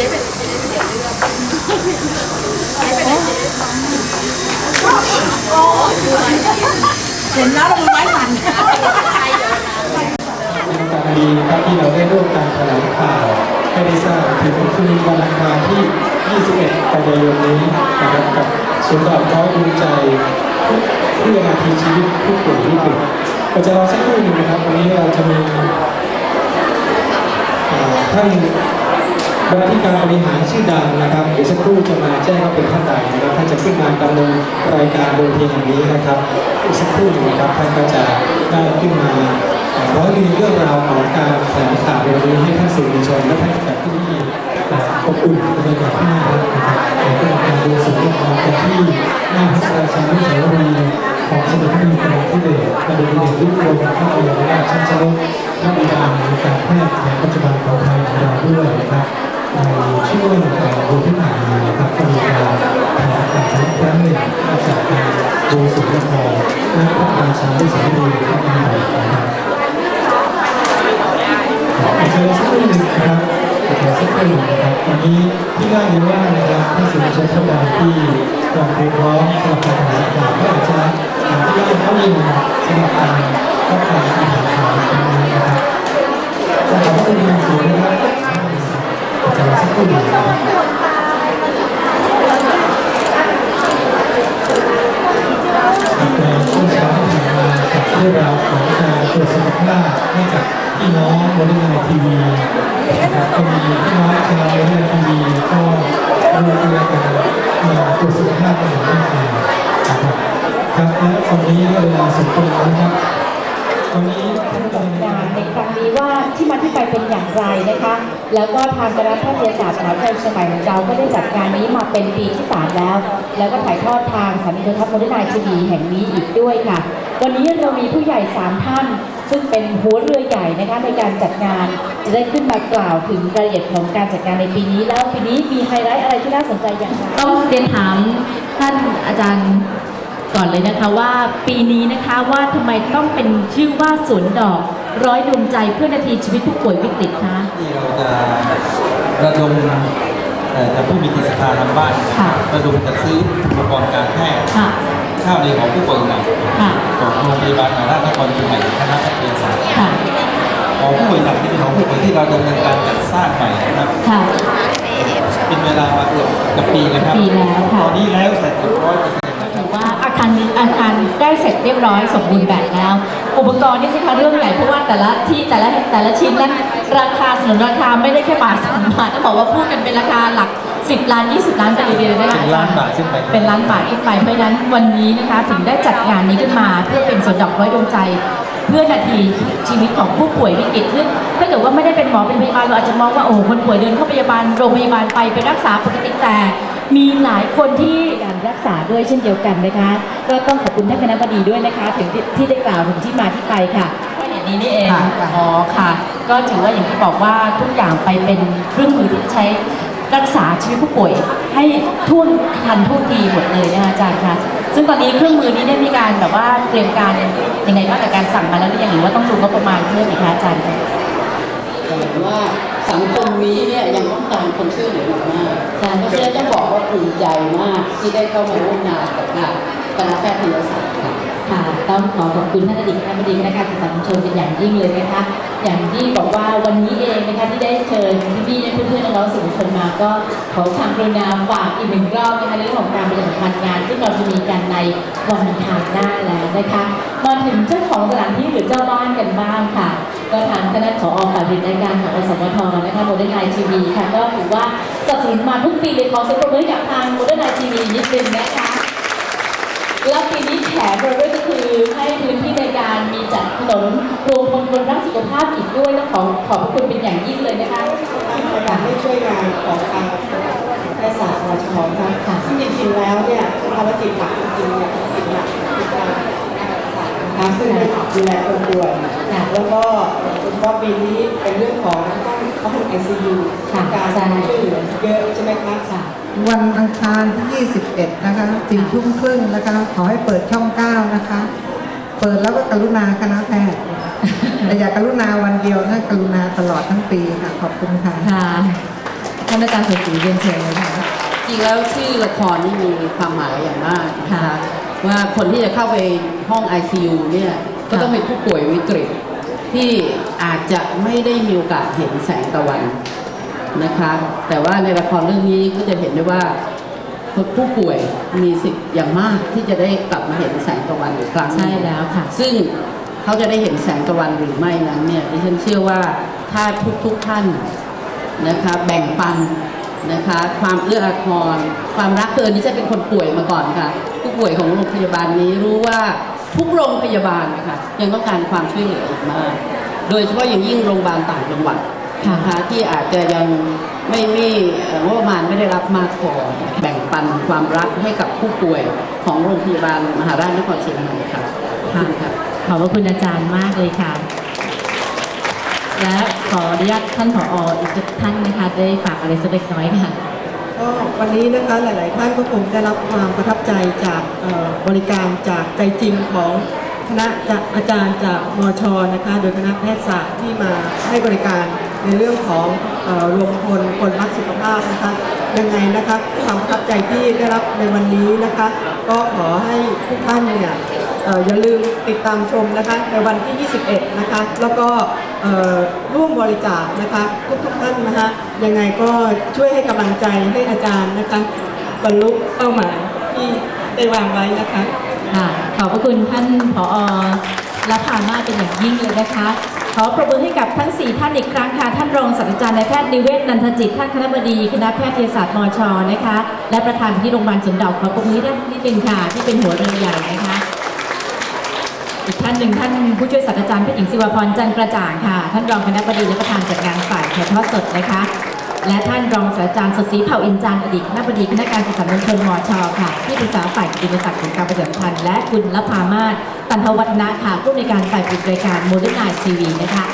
เห็นแล้วเราไม้สั่นเป็นโอกาสดีนะครับที่เราได้ร่วมกันแถลงข่าวให้ได้ทราบถึงคืนวันอังคารที่ 21 กันยายนนี้นะครับกับศูนย์ดอกร้อยดวงใจเพื่อนาทีชีวิตผู้ป่วยวิกฤตเราจะรอสักครู่หนึ่งนะครับวันนี้เราจะมีท่าน บรรณาธิการบริหารชื่อดังนะครับเดี๋ยวสักครู่จะมาแจ้งว่าเป็นท่านใดนะครับท่านจะขึ้นมาดำเนินรายการโดยเพียงอย่างนี้นะครับอีกสักครู่นะครับท่านก็จะได้ขึ้นมาร้อยเรียนเรื่องราวของการแถลงข่าวในวันนี้ให้ท่านสื่อมวลชนและท่านแขกที่นี่อบอุ่นบรรยากาศที่น่ารักนะครับเรื่องการดูสุขภาพกันที่หน้าพระราชานุสาวรีย์ของสมเด็จพระนางเจ้าสิริกิติ์พระบรมราชินีพระบรมราชชนกพระบิดาในการแพทย์ในปัจจุบันของ ในช่วงเดือนที่ผ่านมานะครับก็มีการถลงข่าวอีกครั้งหนึ่งมาจากการดูสุขภาพและพระราชานุสาวรีพระมรานะครับอาจารย์สักครู่หนึ่งนะครับอาจารย์สักครู่หนึ่งนะครับวันนี้ที่ได้ยินว่านะครับท่านสื่อมวลชนท่านใดที่กำลังเตรียมพร้อมสำหรับการแถลงข่า ของการตรวจสุขภาให้กับพี่น้องบริการทีวีนะครับก็มีพี่น้องชาวบริการทีวีก็รวมตัวกันมาตรวจสุขภากันอย่างมากมายนะครับครับและวันนี้ก็เวลาสมควรแล้วนะครับวันนี้ท่านประธานงานในครั้งนี้ว่าที่มาที่ไปเป็นอย่างไรนะคะ แล้วก็ทางคณะแพทยศาสตร์มหาวิทยาลัยเชียงใหม่ของเราก็ได้จัดงานนี้มาเป็นปีที่สามแล้ว แล้วก็ถ่ายทอดทางสถานีโทรทัศน์โมเดินไนทีวีแห่งนี้อีกด้วยค่ะ วันนี้เรามีผู้ใหญ่สามท่าน ซึ่งเป็นหัวเรือใหญ่นะคะในการจัดงาน จะได้ขึ้นมากล่าวถึงรายละเอียดของการจัดงานในปีนี้ แล้วปีนี้มีไฮไลท์อะไรที่น่าสนใจอย่างไรต้องเรียนถามท่านอาจารย์ก่อนเลยนะคะว่าปีนี้นะคะว่าทำไมต้องเป็นชื่อว่าสวนดอก ร้อยดวงใจเพื่อนาทีชีวิตผู้ป่วยวิกฤตคะที่เราจะระดมเอ่อจากผู้มีจิตศรัทธาทางบ้านนะคค่ะรับระดมจัดซื้ออุปกรณ์การแพทย์ค่ะ ข้าวในของผู้ป่วยหนักค่ะของโรงพยาบาลมหาราชนครเชียงใหม่คณะแพทยศาสตร์ค่ะของผู้ป่วยหนักที่เป็นของผู้ป่วยที่เราดำเนินการจัดสร้างใหม่นะครับค่ะเป็นเวลามาเกือบเกับปีนะครับปีแล้วค่ะตอนนี้แล้วเสร็จร้อยเปอร์เซ็นต์นะครัถืบอว่าอาคารนี้อาคารได้เสร็จเรียบร้อยสมบูรณ์แบบแล้ว อุปกรณ์นี่สิคะเรื่องใหญ่เพราะว่าแต่ละที่แต่ละแต่ละชิ้นนั้นราคาสนุนราคาไม่ได้แค่บาทสองบาทต้องบอกว่าพูดกันเป็นราคาหลัก 10 ล้าน 20 ล้านไปเลยทีเดียวนะคะเป็นล้านบาทขึ้นไปเป็นล้านบาทขึ้นไปเพราะฉะนั้นวันนี้นะคะถึงได้จัดงานนี้ขึ้นมาเพื่อเป็นสวนดอกร้อยดวงใจ เพื่อนาทีชีวิตของผู้ป่วยวิกฤตซึ่งถ้าเกิดว่าไม่ได้เป็นหมอเป็นพยาบาลเราอาจจะมองว่าโอ้โหคนป่วยเดินเข้าพยาบาลโรงพยาบาลไปไปรักษาปกติแต่มีหลายคนที่การรักษาด้วยเช่นเดียวกันนะคะ ก็ต้องขอบคุณท่านคณะบดีด้วยนะคะ ถึงที่ที่ได้กล่าวถึงที่มาที่ไปค่ะก็อย่างนี้นี่เองค่ะอ๋อค่ะ ก็ถือว่าอย่างที่บอกว่าทุกอย่างไปเป็นเครื่องมือที่ใช้ รักษาชีวิตผู้ป่วยให้ทุ่นทันท่วงทีหมดเลยนะคะอาจารย์คะซึ่งตอนนี้เครื่องมือนี้ได้มีการแบบว่าเตรียมการยังไงบ้างกับการสั่งมาแล้วหรือยังหรือว่าต้องดูงบประมาณเพิ่มอีกคะอาจารย์คะเห็นว่าสังคมนี้เนี่ยยังต้องการคนช่วยเหลืออยู่มากใช่เพราะฉะนั้นต้องบอกว่าภูมิใจมากที่ได้เข้ามาร่วมงานกับทางคณะแพทยศาสตร์ ค่ะต้องขอขอบคุณท่านอดีตคณะบดีคะการศึกษาชุมชนเป็นอย่างยิ่งเลยนะคะ อย่างที่บอกว่าวันนี้เองนะคะที่ได้เชิญพี่ๆเพื่อนๆน้องๆสื่อมวลชนมาก็ขอความกรุณาฝากอีกหนึ่งรอบนะคะในเรื่องของการประชาสัมพันธ์งานซึ่งเราจะมีกันในวันอังคารหน้าแล้วนะคะมาถึงเจ้าของสถานที่หรือเจ้าบ้านกันบ้างค่ะ ก็ทางคณะขอฝ่ายผลิตรายการของอสมทนะคะโมเดิร์นไนทีวีค่ะก็ถือว่าสนับสนุนมาทุกปีเลยขอเสียงปรบมือกับทางโมเดิร์นไนทีวีนิดนึงนะคะ แล้วปีนี้แถมเราด้วยก็คือให้พื้นที่ในการมีจัดถนนรวมพลคนรักสุขภาพอีกด้วยต้องขอขอบพระคุณเป็นอย่างยิ่งเลยนะคะการให้ช่วยงานของทางแพทยศาสตร์วชนะค่ะซึ่งจริงๆแล้วเนี่ยภารกิจหลักจริงๆเนี่ยภารกิจหลักคือการนะคะซึ่งดูแลคนป่วยนะแล้วก็คุณพ่อปีนี้เป็นเรื่องของต้องเข้าห้องไอซียูค่ะการใช่ช่วยเหลือเยอะใช่ไหมคะค่ะ วันอังคารที่ 21 นะคะสี่ทุ่มครึ่งนะคะ ขอให้เปิดช่อง 9 นะคะ เปิดแล้วก็กรุณาคณะแพทย์แต่อย่ากรุณาวันเดียวนะกรุณาตลอดทั้งปีค่ะ ขอบคุณค่ะค่ะท่านานอาจารย์สดศรีเรียนเชิญเลยค่ะจริงแล้วชื่อละครนี่มีความหมายอย่างมากนะค่ะคะว่าคนที่จะเข้าไปห้อง ICU เนี่ยก็ต้องเป็นผู้ป่วยวิกฤตที่อาจจะไม่ได้มีโอกาสเห็นแสงตะวัน นะคะ แต่ว่าในละครเรื่องนี้ก็จะเห็นได้ว่าผู้ป่วยมีสิทธิ์อย่างมากที่จะได้กลับมาเห็นแสงตะวันอีกครั้งหนึ่งใช่แล้วค่ะ ซึ่งเขาจะได้เห็นแสงตะวันหรือไม่นั้นเนี่ยดิฉันเชื่อว่าถ้าทุกๆท่านนะคะแบ่งปันนะคะความเอื้ออาทรความรักเกินดิฉันเป็นคนป่วยมาก่อนค่ะ ผู้ป่วยของโรงพยาบาลนี้รู้ว่าทุกโรงพยาบาลนะคะยังต้องการความช่วยเหลืออีกมาก โดยเฉพาะอย่างยิ่งโรงพยาบาลต่างจังหวัดค่ะ นะคะที่อาจจะยังไม่มีเอ่องบประมาณไม่ได้รับมากพอแบ่งปันความรักให้กับผู้ป่วยของโรงพยาบาลมหาราชนครเชียงใหม่ค่ะขอบคุณค่ะขอบพระคุณอาจารย์มากเลยค่ะ และขออนุญาตท่านผออีกสักท่านนะคะได้ฝากอะไรสักเล็กน้อยค่ะก็วันนี้นะคะหลาย ๆ ท่านก็คงได้รับความประทับใจจากเอ่อบริการจากใจจริงของคณะจากอาจารย์จากมชนะคะ โดยคณะแพทยศาสตร์ที่มาให้บริการ ในเรื่องของรวมพลคนรักสุขภาพนะคะยังไงนะคะความประทับใจที่ได้รับในวันนี้นะคะ ก็ขอให้ทุกท่านเนี่ยอย่าลืมติดตามชมนะคะในวันที่ 21 นะคะ แล้วก็ร่วมบริจาคนะคะทุกทุกท่านนะคะยังไงก็ช่วยให้กำลังใจให้อาจารย์นะคะบรรลุเป้าหมายที่ได้วางไว้นะคะขอบพระคุณท่านผอและผ่านมากเป็นอย่างยิ่งเลยนะคะ ขอประมือให้กับทั้ง 4 ท่านอีกครั้งค่ะ ท่านรองศาสตราจารย์นายแพทย์นิเวศนันทจิต ท่านคณบดีคณะแพทยศาสตร์มชนะคะ และประธานที่โรงพยาบาลสมเด็จขอประมือให้ท่านนิดนึงค่ะ ที่เป็นหัวเรือใหญ่นะคะ อีกท่านหนึ่งท่านผู้ช่วยศาสตราจารย์แพทย์หญิงศิวพรจันทร์กระจ่างค่ะ ท่านรองคณะบดีและประธานจัดงานฝ่ายถ่ายทอดสดนะคะ และท่านรองศาสตราจารย์สดศรีเผ่าอินจันอดีตคณะบดีคณะการศึกษามวลชนมชค่ะ ที่ปรึกษาฝ่ายกิตติมศักดิ์ของการประชาสัมพันธ์และคุณละพามาศตันทวัฒนะค่ะผู้ในการฝ่ายผลิตรายการโมเดิร์นไนทีวีนะคะ